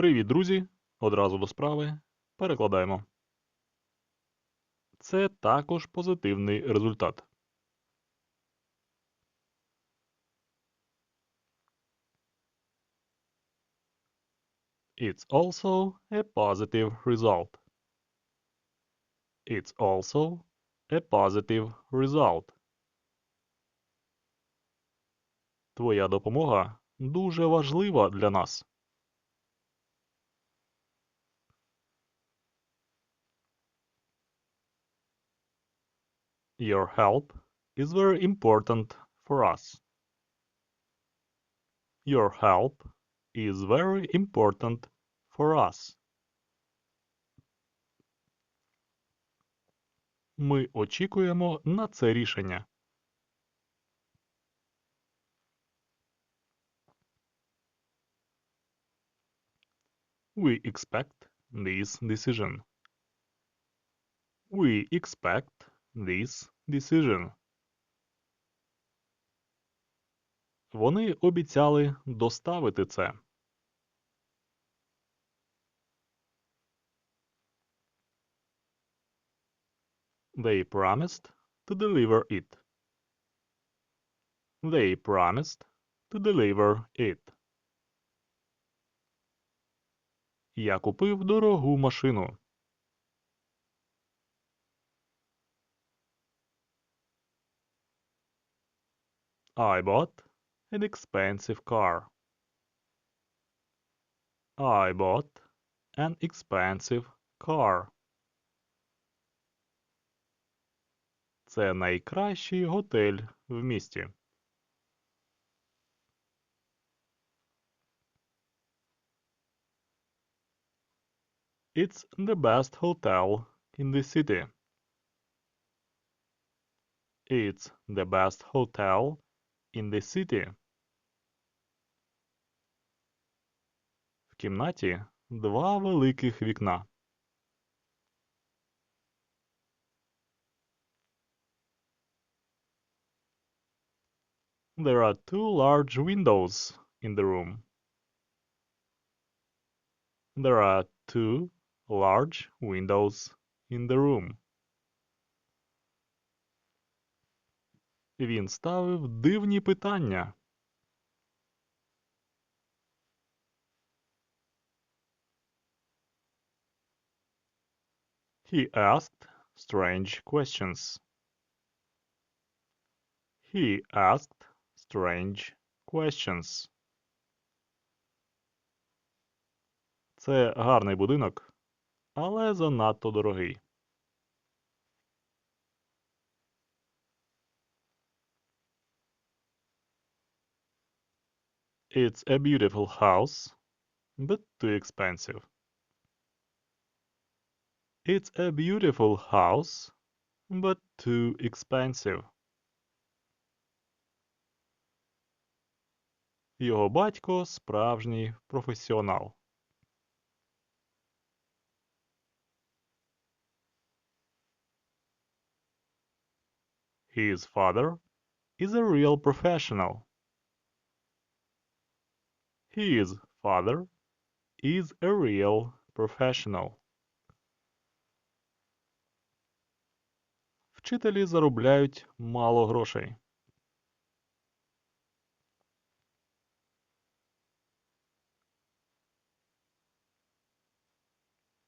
Привіт, друзі! Одразу до справи. Перекладаємо. Це також позитивний результат. It's also a positive result. It's also a positive result. Твоя допомога дуже важлива для нас. Your help is very important for us. Your help is very important for us. Ми очікуємо на це рішення. We expect this decision. We expect this decision. Вони обіцяли доставити це. They promised to deliver it. They promised to deliver it. Я купив дорогу машину. I bought an expensive car. I bought an expensive car. Це найкращий готель в місті. It's the best hotel in the city. It's the best hotel in the city. В кімнаті два великих вікна. There are two large windows in the room. There are two large windows in the room. Він ставив дивні питання. He asked strange questions. He asked strange questions. Це гарний будинок, але занадто дорогий. It's a beautiful house, but too expensive. It's a beautiful house, but too expensive. Його батько справжній професіонал. His father is a real professional. His father is a real professional. Вчителі заробляють мало грошей.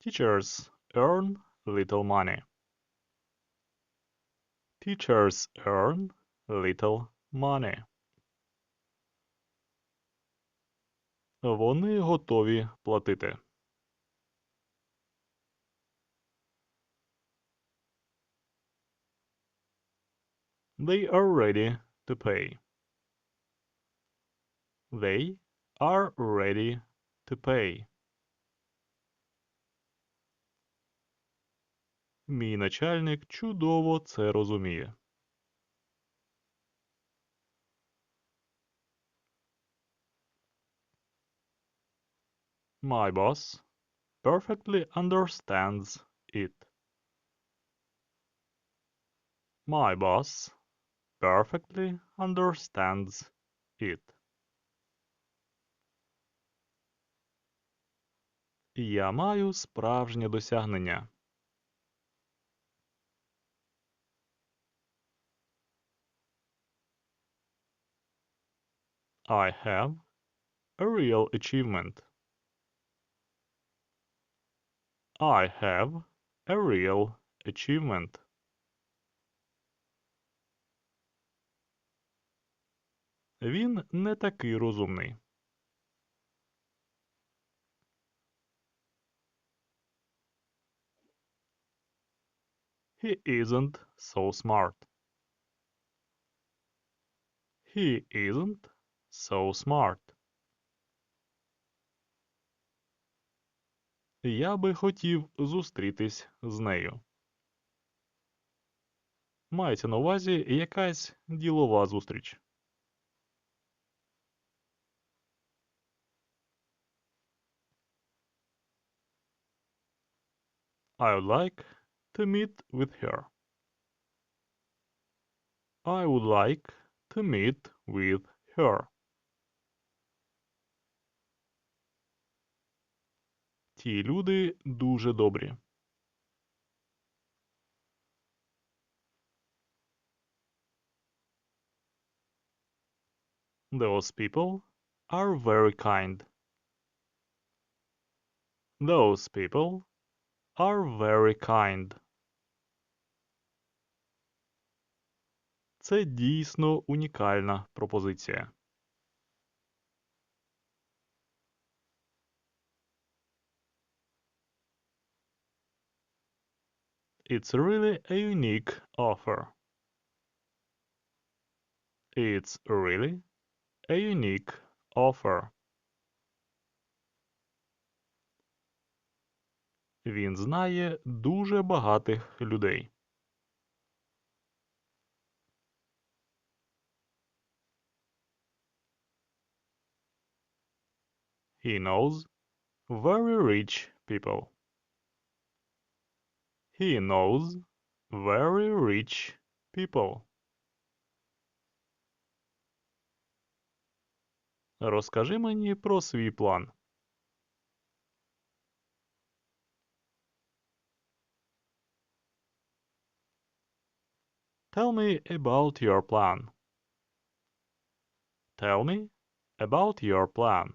Teachers earn little money. Teachers earn little money. Вони готові платити. They are ready to pay. They are ready to pay. Мій начальник чудово це розуміє. My boss perfectly understands it. My boss perfectly understands it. Я маю справжнє досягнення. I have a real achievement. I have a real achievement. Він не такий розумний. He isn't so smart. He isn't so smart. Я би хотів зустрітись з нею. Мається на увазі якась ділова зустріч. I would like to meet with her. I would like to meet with her. Ті люди дуже добрі. Those people are very kind. Those people are very kind. Це дійсно унікальна пропозиція. It's really a unique offer. It's really a unique offer. Він знає дуже багатих людей. He knows very rich people. He knows very rich people. Розкажи мені про свій план. Tell me about your plan. Tell me about your plan.